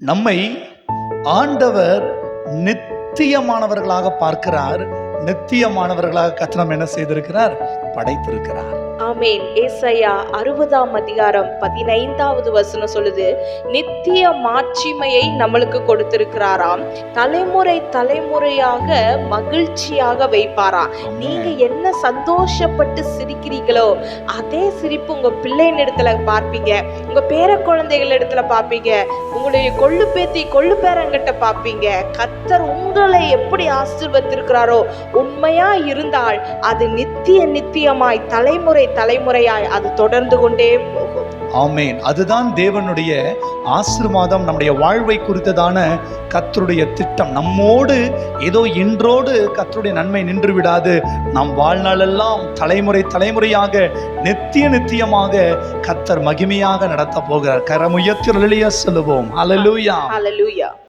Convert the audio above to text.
நம்மை ஆண்டவர் நித்தியமானவர்களாக பார்க்கிறார். நித்தியமானவர்களாக கத்தனம் என்ன செய்திருக்கிறார்? படைத்திருக்கிறார். ஆமேன். ஏசையா அறுபதாம் அதிகாரம் பதினைந்தாவது வசனம் சொல்லுது நித்திய மாட்சிமையை நம்மளுக்கு கொடுத்திருக்கிறாராம். தலைமுறை தலைமுறையாக மகிழ்ச்சியாக வைப்பாராம் நீங்க என்ன சந்தோஷப்பட்டு சிரிக்கிறீங்களோ அதே சிரிப்பு உங்க பிள்ளைங்க இடத்துல பார்ப்பீங்க. உங்க பேர குழந்தைகள் இடத்துல பார்ப்பீங்க. உங்களுடைய கொள்ளு பேத்தி கொள்ளு பேரங்கிட்ட பார்ப்பீங்க. கத்தர் உங்களை எப்படி ஆசீர்வதித்திருக்கிறாரோ உண்மையா இருந்தால் அது நித்திய நித்தியமாய் தலைமுறை தலைமுறையாய் அது தொடர்ந்து கொண்டே போகும். ஆமேன். அதுதான் தேவனுடைய ஆசீர்வாதம் நம்முடைய வாழ்வை குறித்ததான கத்தருடைய திட்டம். நம்மோடு ஏதோ இன்றோடு கத்தருடைய நன்மை நின்று விடாது. நம் வாழ்நாளெல்லாம் தலைமுறை தலைமுறையாக நித்திய நித்தியமாக கத்தர் மகிமையாக நடத்த போகிறார். கரமுயத்தில் சொல்லுவோம். அல்லேலூயா ஹalleluya